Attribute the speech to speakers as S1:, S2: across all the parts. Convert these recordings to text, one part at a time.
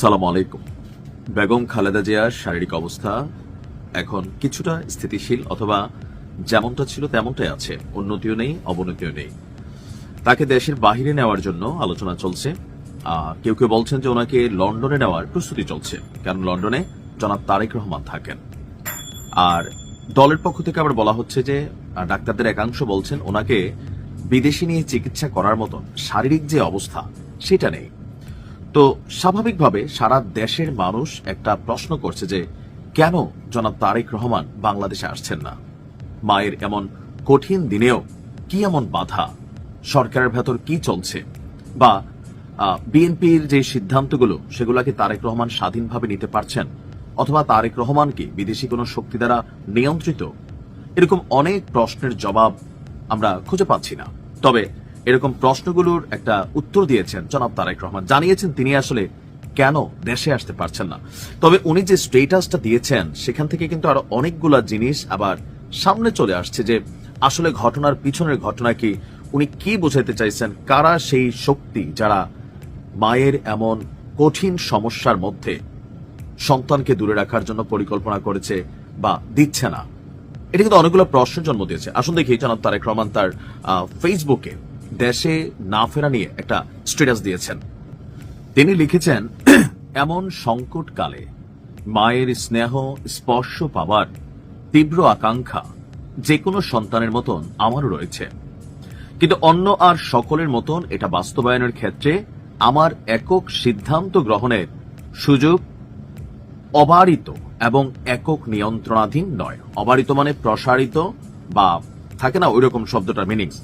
S1: সালাম আলাইকুম বেগম খালেদা জিয়ার শারীরিক অবস্থা এখন কিছুটা স্থিতিশীল অথবা যেমনটা ছিল তেমনটাই আছে, উন্নতিও নেই, অবনতিও নেই। তাকে দেশের বাহিরে নেওয়ার জন্য আলোচনা চলছে। কেউ কেউ বলছেন যে ওনাকে লন্ডনে নেওয়ার প্রস্তুতি চলছে। কারণ লন্ডনে? জনাব তারেক রহমান থাকেন। আর দলের পক্ষ থেকে আবার বলা হচ্ছে যে, ডাক্তারদের একাংশ বলছেন ওনাকে বিদেশে নিয়ে চিকিৎসা করার মতন শারীরিক যে অবস্থা, সেটা নেই। তো স্বাভাবিকভাবে সারা দেশের মানুষ একটা প্রশ্ন করছে যে, কেন জনাব তারেক রহমান বাংলাদেশে আসছেন না? মায়ের এমন কঠিন দিনেও কি এমন বাধা? সরকারের ভেতর কি চলছে? বা বিএনপির যে সিদ্ধান্তগুলো সেগুলোকে তারেক রহমান স্বাধীনভাবে নিতে পারছেন? অথবা তারেক রহমানকে বিদেশি কোনো শক্তি দ্বারা নিয়ন্ত্রিত? এরকম অনেক প্রশ্নের জবাব আমরা খুঁজে পাচ্ছি না। তবে এরকম প্রশ্নগুলোর একটা উত্তর দিয়েছেন জনাব তারেক রহমান। জানিয়েছেন তিনি আসলে কেন দেশে আসতে পারছেন না। তবে উনি যে স্টেটাসটা দিয়েছেন, সেখান থেকে কিন্তু আরও অনেকগুলা জিনিস আবার সামনে চলে আসছে যে আসলে ঘটনার পিছনের ঘটনা কি, উনি কি বোঝাতে চাইছেন, কারা সেই শক্তি যারা মায়ের এমন কঠিন সমস্যার মধ্যে সন্তানকে দূরে রাখার জন্য পরিকল্পনা করেছে বা দিচ্ছে না? এটা কিন্তু অনেকগুলো প্রশ্নের জন্ম দিয়েছে। আসুন দেখি জনাব তারেক রহমান তার ফেসবুকে দেশে না ফেরা নিয়ে একটা স্ট্যাটাস দিয়েছেন। তিনি লিখেছেন, এমন সংকটকালে মায়ের স্নেহ, স্পর্শ পাবার তীব্র আকাঙ্ক্ষা যে কোনো সন্তানের মতন আমারও রয়েছে। কিন্তু অন্য আর সকলের মতন এটা বাস্তবায়নের ক্ষেত্রে আমার একক সিদ্ধান্ত গ্রহণের সুযোগ অবারিত এবং একক নিয়ন্ত্রণাধীন নয়। অবারিত মানে প্রসারিত বা থাকে না ওইরকম শব্দটার মিনিংস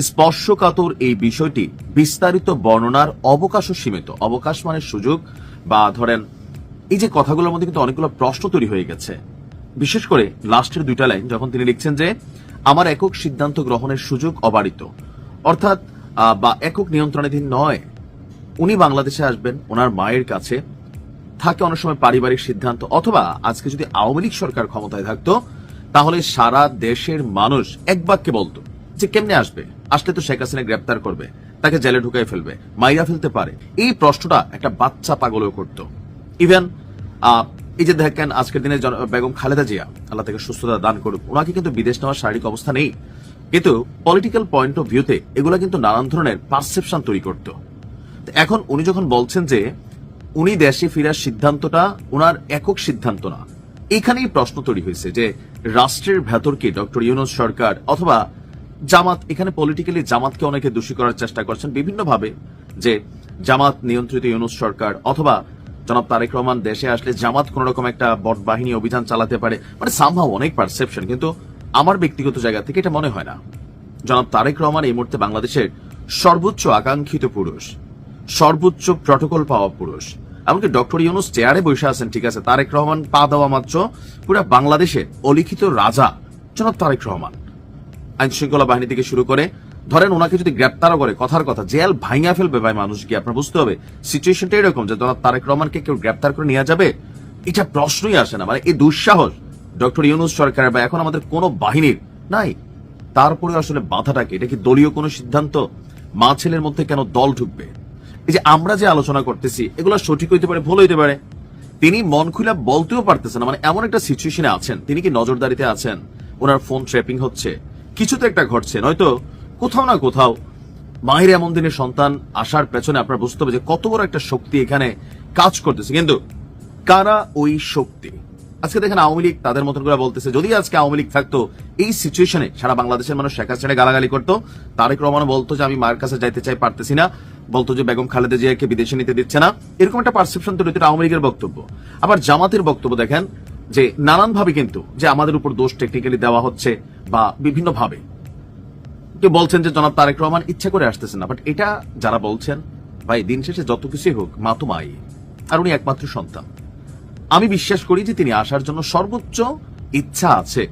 S1: স্পর্শকাতর এই বিষয়টি বিস্তারিত বর্ণনার অবকাশও সীমিত। অবকাশ মানে সুযোগ বা ধরেন এই যে কথাগুলোর মধ্যে কিন্তু অনেকগুলো প্রশ্ন তৈরি হয়ে গেছে। বিশেষ করে লাস্টের দুইটা লাইন যখন তিনি লিখছেন যে, আমার একক সিদ্ধান্ত গ্রহণের সুযোগ অবারিত। অর্থাৎ বা একক নিয়ন্ত্রণাধীন নয়। উনি বাংলাদেশে আসবেন, ওনার মায়ের কাছে। থাকে অনেক সময় পারিবারিক সিদ্ধান্ত অথবা আজকে যদি আওয়ামী লীগ সরকার ক্ষমতায় থাকতো, তাহলে সারা দেশের মানুষ এক বাক্যে বলতো যে, কেমনে আসবে? আসলে তো শেখ হাসিনা গ্রেপ্তার করবে, তাকে জেলে ঢুকাই ফেলবে, মাইরা ফেলতে পারে। এই প্রশ্নটা একটা বাচ্চা পাগলেও করত। ইভেন এই যে দেখেন, আজকের দিনে বেগম খালেদা জিয়া, আল্লাহ থেকে সুস্থতা দান করুক, ওনাকে কিন্তু বিদেশ নেওয়ার শারীরিক অবস্থা নেই। কিন্তু পলিটিক্যাল পয়েন্ট অফ ভিউতে এগুলা কিন্তু নানান ধরনের পারসেপশন তৈরি করতো। এখন উনি যখন বলছেন যে, উনি দেশে ফেরার সিদ্ধান্তটা ওনার একক সিদ্ধান্ত না। এখানেই প্রশ্ন তৈরি হয়েছে যে, রাষ্ট্রের ভেতর কি ডক্টর ইউনুস সরকার অথবা জামাত, এখানে পলিটিক্যালি জামাতকে অনেকে দোষী করার চেষ্টা করছেন বিভিন্নভাবে, যে জামাত নিয়ন্ত্রিত ইউনুস সরকার অথবা জনাব তারেক রহমান দেশে আসলে জামাত কোন রকম একটা বট বাহিনী অভিযান চালাতে পারে মানে সামহাও অনেক পারসেপশন কিন্তু আমার ব্যক্তিগত জায়গা থেকে এটা মনে হয় না। জনাব তারেক রহমান এই মুহূর্তে বাংলাদেশের সর্বোচ্চ আকাঙ্ক্ষিত পুরুষ, সর্বোচ্চ প্রটোকল পাওয়া পুরুষ, এমনকি ডক্টর ইউনুস চেয়ারে বসে আছেন, ঠিক আছে, তারেক রহমান পা দেওয়া মাত্র পুরো বাংলাদেশের অলিখিত রাজা জনাব তারেক রহমান। আইন শৃঙ্খলা বাহিনী থেকে শুরু করে, ধরেন ওনাকে যদি গ্রেপ্তারও করে, কথার কথা, জেল ভাইঙা ফেলবে ভাই মানুষ কি আপনার বুঝতে হবে। সিচুয়েশনটা এরকম যে জনাব তারেক রহমানকে কেউ গ্রেপ্তার করে নিয়ে যাবে, এটা প্রশ্নই আসে না। মানে এই দুঃসাহস, ডক্টর ইউনুস সরকারের বা এখন আমাদের কোনো বাহিনীর নাই। তারপরে আসলে বাধাটা কি? এটা কি দলীয় কোনো সিদ্ধান্ত? মা ছেলের মধ্যে কেন দল ঢুকবে? এই যে আমরা যে আলোচনা করতেছি, এগুলো সঠিক হইতে পারে, ভুল হইতে পারে। তিনি মন খুলা বলতেও পারতেছেন না। মানে এমন একটা সিচুয়েশনে আছেন। তিনি কি নজরদারিতে আছেন? ওনার ফোন ট্র্যাপিং হচ্ছে। কিছু তো একটা ঘটছে, নয়তো কোথাও না কোথাও মাহির এমন দিনের সন্তান আসার পেছনে আপনার বুঝতে হবে যে কত বড় একটা শক্তি এখানে কাজ করতেছে। কিন্তু কারা ওই শক্তি? আজকে দেখেন আওয়ামী লীগ তাদের মতন করে বলতেছে, যদি আজকে আওয়ামী লীগ থাকতো, এই সিচুয়েশনে সারা বাংলাদেশের মানুষ শেখ হাসিনা গালাগালি করতো। তারেক রহমান বলতো যে আমি মায়ের কাছে যাইতে চাই, পারতেছি না। বলতো যে বেগম খালেদা জিয়াকে বিদেশে নিতে দিচ্ছে না। এরকম একটা পারসেপশন তৈরি আওয়ামী লীগের বক্তব্য। আবার জামাতের বক্তব্য দেখেন যে নানানভাবে কিন্তু যে আমাদের উপর দোষ টেকনিক্যালি দেওয়া হচ্ছে। বা বিভিন্ন ভাবে কেউ বলছেন যে জনাব তারেক রহমান ইচ্ছা করে আসতেছেন না বাট এটা যারা বলছেন, ভাই, দিন শেষে যত কিছুই হোক, মা তো মাই, আর উনি একমাত্র সন্তান। আমি বিশ্বাস করি যে তিনি আসার জন্য সর্বোচ্চ ইচ্ছা আছে।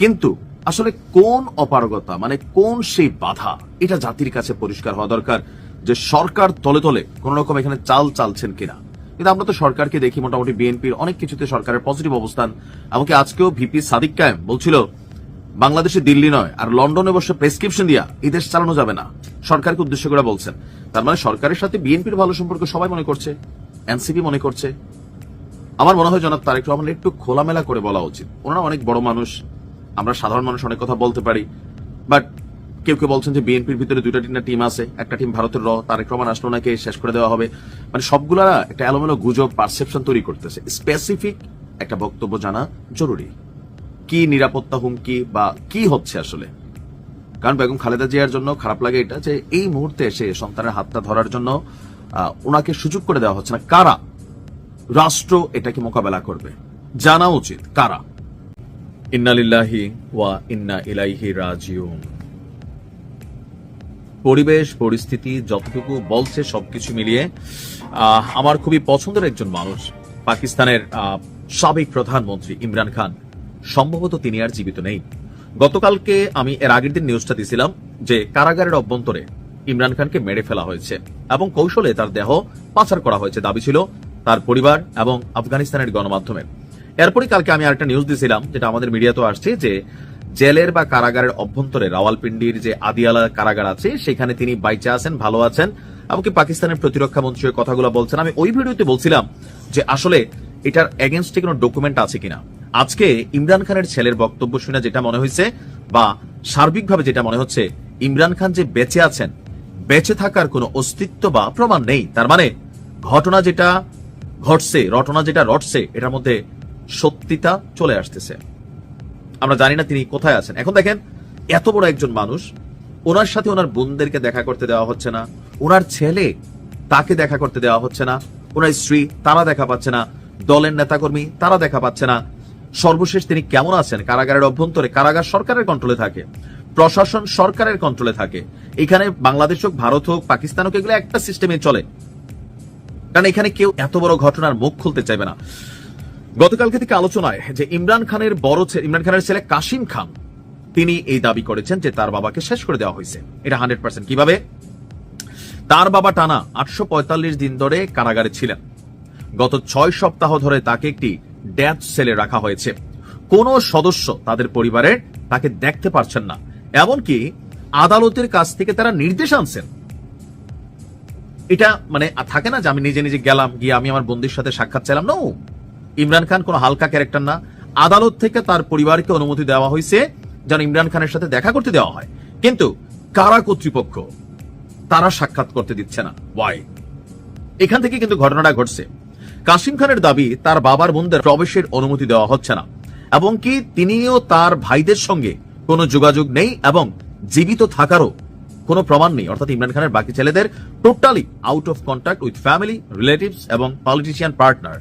S1: কিন্তু আসলে কোন অপারগতা মানে কোন সেই বাধা, এটা জাতির কাছে পরিষ্কার হওয়া দরকার যে সরকার তলে তলে কোন রকম এখানে চাল চালছেন কিনা। কিন্তু আমরা তো সরকারকে দেখি, মোটামুটি বিএনপির অনেক কিছুতে সরকারের পজিটিভ অবস্থান। এমনকি আজকেও ভিপি সাদিক কায়েম বলছিল বাংলাদেশে দিল্লি নয়, আর লন্ডনে বসে প্রেসক্রিপশন দিয়া এই দেশ চালানো যাবে না, সরকারকে উদ্দেশ্য করে বলছেন। তার মানে সরকারের সাথে বিএনপির ভালো সম্পর্ক সবাই মনে করছে, এনসিপি মনে করছে। আমার মনে হয় জনাব তারেক রহমান একটু খোলামেলা করে বলা উচিত। ওনারা অনেক বড় মানুষ, আমরা সাধারণ মানুষ, অনেক কথা বলতে পারি। বাট কেউ কেউ বলছেন যে বিএনপির ভিতরে দুইটা তিনটা টিম আছে, একটা টিম ভারতের র, তারেক রহমান আসলো নাকি শেষ করে দেওয়া হবে। মানে সবগুলা একটা এলোমেলো গুজব পারসেপশন তৈরি করতেছে। স্পেসিফিক একটা বক্তব্য জানা জরুরি। কি নিরাপত্তা হুমকি বা কি হচ্ছে আসলে? কারণ বেগম খালেদা জিয়ার জন্য খারাপ লাগে এটা যে এই মুহূর্তে এসে সন্তানের হাতটা ধরার জন্য ওনাকে সুযোগ করে দেওয়া হচ্ছে না। কারা? রাষ্ট্র এটাকে মোকাবেলা করবে? জানা উচিত, কারা? ইন্নালিল্লাহি ওয়া ইন্না ইলাইহি রাজিউন। পরিবেশ, পরিস্থিতি, যতটুকু বলছে সবকিছু মিলিয়ে আমার খুবই পছন্দের একজন মানুষ, পাকিস্তানের সাবেক প্রধানমন্ত্রী ইমরান খান। সম্ভবত তিনি আর জীবিত নেই। গতকালকে আমি এর আগের দিন নিউজটা দিছিলাম যে কারাগারের অভ্যন্তরে ইমরান খানকে মেরে ফেলা হয়েছে এবং কৌশলে তার দেহ পাচার করা হয়েছে দাবি ছিল তার পরিবার এবং আফগানিস্তানের গণমাধ্যমের। এরপরই কালকে আমি আরেকটা নিউজ দিছিলাম, যেটা আমাদের মিডিয়াতেও আসছে যে জেলের বা কারাগারের অভ্যন্তরে রাওয়ালপিন্ডির যে আদিয়ালা কারাগার আছে, সেখানে তিনি বাইচে আছেন, ভালো আছেন, এমনকি পাকিস্তানের প্রতিরক্ষা মন্ত্রী কথাগুলো বলছেন। আমি ওই ভিডিওতে বলছিলাম যে আসলে এটার এগেনস্টে কোনো ডকুমেন্ট আছে কিনা। আজকে ইমরান খানের ছেলের বক্তব্য শুনে যেটা মনে হয়েছে বা সার্বিকভাবে যেটা মনে হচ্ছে, ইমরান খান যে বেঁচে আছেন, বেঁচে থাকার কোনো অস্তিত্ব বা প্রমাণ নেই। তার মানে ঘটনা যেটা ঘটছে, রটনা যেটা রটছে, এটার মধ্যে সত্যিতা চলে আসতেছে। আমরা জানি না তিনি কোথায় আছেন। এখন দেখেন, এত বড় একজন মানুষ, ওনার সাথে ওনার বোনদেরকে দেখা করতে দেওয়া হচ্ছে না, ওনার ছেলে তাকে দেখা করতে দেওয়া হচ্ছে না, ওনার স্ত্রী তারা দেখা পাচ্ছে না, দলের নেতাকর্মী তারা দেখা পাচ্ছে না সর্বশেষ তিনি কেমন আছেন? কারাগারের অভ্যন্তরে, কারাগার সরকারের কন্ট্রোলে থাকে, প্রশাসন সরকারের কন্ট্রোলে থাকে। এখানে বাংলাদেশ হোক, ভারত হোক, পাকিস্তান হোক, এগুলো একটা সিস্টেমে চলে। কারণ এখানে কেউ এত বড় ঘটনার মুখ খুলতে চাইবে না। গতকালকে থেকে আলোচনায় যে ইমরান খানের বড় ইমরান খানের ছেলে কাশিম খান, তিনি এই দাবি করেছেন যে তার বাবাকে শেষ করে দেওয়া হয়েছে। এটা হান্ড্রেড পার্সেন্ট কীভাবে? তার বাবা টানা আটশো পঁয়তাল্লিশ দিন ধরে কারাগারে ছিলেন। গত ছয় সপ্তাহ ধরে তাকে একটি ডেথ সেলে রাখা হয়েছে। কোন সদস্য তাদের পরিবারের তাকে দেখতে পারছেন না। এমনকি আদালতের কাছ থেকে তারা নির্দেশ আনছেন। এটা মানে থাকে না যে আমি নিজে নিজে গেলাম, গিয়ে আমি আমার বন্ধুর সাথে সাক্ষাৎ চাইলাম। নো ইমরান খান কোনো হালকা ক্যারেক্টার না। আদালত থেকে তার পরিবারকে অনুমতি দেওয়া হয়েছে যেন ইমরান খানের সাথে দেখা করতে দেওয়া হয়। কিন্তু কারা কর্তৃপক্ষ? তারা সাক্ষাৎ করতে দিচ্ছে না। ওয়াই এখান থেকে কিন্তু ঘটনাটা ঘটছে। কাসিম খানের দাবি, তার বাবার বোনদের প্রবেশের অনুমতি দেওয়া হচ্ছে না। এবং কি তিনিও তার ভাইদের সঙ্গে কোনো যোগাযোগ নেই এবং জীবিত থাকারও কোনো প্রমাণ নেই। অর্থাৎ ইমরান খানের বাকি ছেলেদের totally out of contact with family relatives এবং পলিটিশিয়ান পার্টনার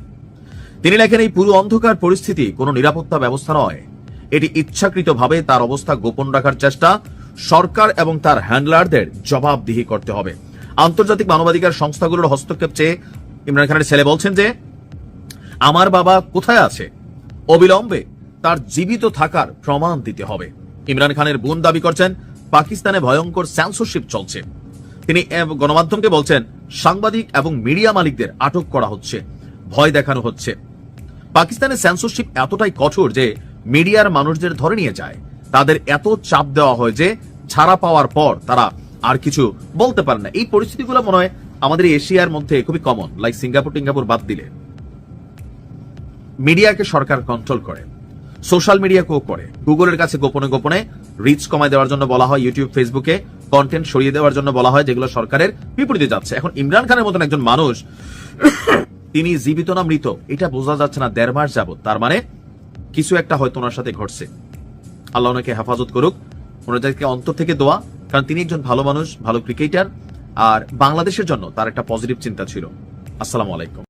S1: তিনি লেখেন, এই পুরো অন্ধকার পরিস্থিতি কোনো নিরাপত্তা ব্যবস্থা নয়। এটি ইচ্ছাকৃতভাবে তার অবস্থা গোপন রাখার চেষ্টা। সরকার এবং তার হ্যান্ডলারদের জবাবদিহি করতে হবে। আন্তর্জাতিক মানবাধিকার সংস্থাগুলোর হস্তক্ষেপ চেয়ে ইমরান খানের ছেলে বলছেন যে, আমার বাবা কোথায় আছে? অবিলম্বে তার জীবিত থাকার প্রমাণ দিতে হবে। ইমরান খানের বোন দাবি করছেন, পাকিস্তানে ভয়ঙ্কর সেন্সরশিপ চলছে। তিনি গণমাধ্যমকে বলছেন, সাংবাদিক এবং মিডিয়া মালিকদের আটক করা হচ্ছে, ভয় দেখানো হচ্ছে। পাকিস্তানের সেন্সরশিপ এতটাই কঠোর যে মিডিয়ার মানুষদের ধরে নিয়ে যায়। তাদের এত চাপ দেওয়া হয় যে, ছাড়া পাওয়ার পর তারা আর কিছু বলতে পারে না। এই পরিস্থিতিগুলো মনে হয় আমাদের এশিয়ার মধ্যে খুবই কমন লাইক সিঙ্গাপুর, টিঙ্গাপুর বাদ দিলে। মিডিয়াকে সরকার কন্ট্রোল করে। সোশ্যাল মিডিয়াকেও করে। গুগলের কাছে গোপনে গোপনে রিচ কমায় দেওয়ার জন্য বলা হয় ইউটিউব ফেসবুকে কন্টেন্ট সরিয়ে দেওয়ার জন্য বলা হয়, যেগুলো সরকারের বিপরীতে যাচ্ছে। এখন ইমরান খানের মতন একজন মানুষ, তিনি জীবিত না মৃত, এটা বোঝা যাচ্ছে না দেড় মাস যাবত তার মানে কিছু একটা হয়তো ওনার সাথে ঘটছে। আল্লাহ ওনাকে হেফাজত করুক। ওনাদেরকে অন্তর থেকে দোয়া, কারণ তিনি একজন ভালো মানুষ, ভালো ক্রিকেটার আর বাংলাদেশের জন্য তার একটা পজিটিভ চিন্তা ছিল। আসসালামু আলাইকুম।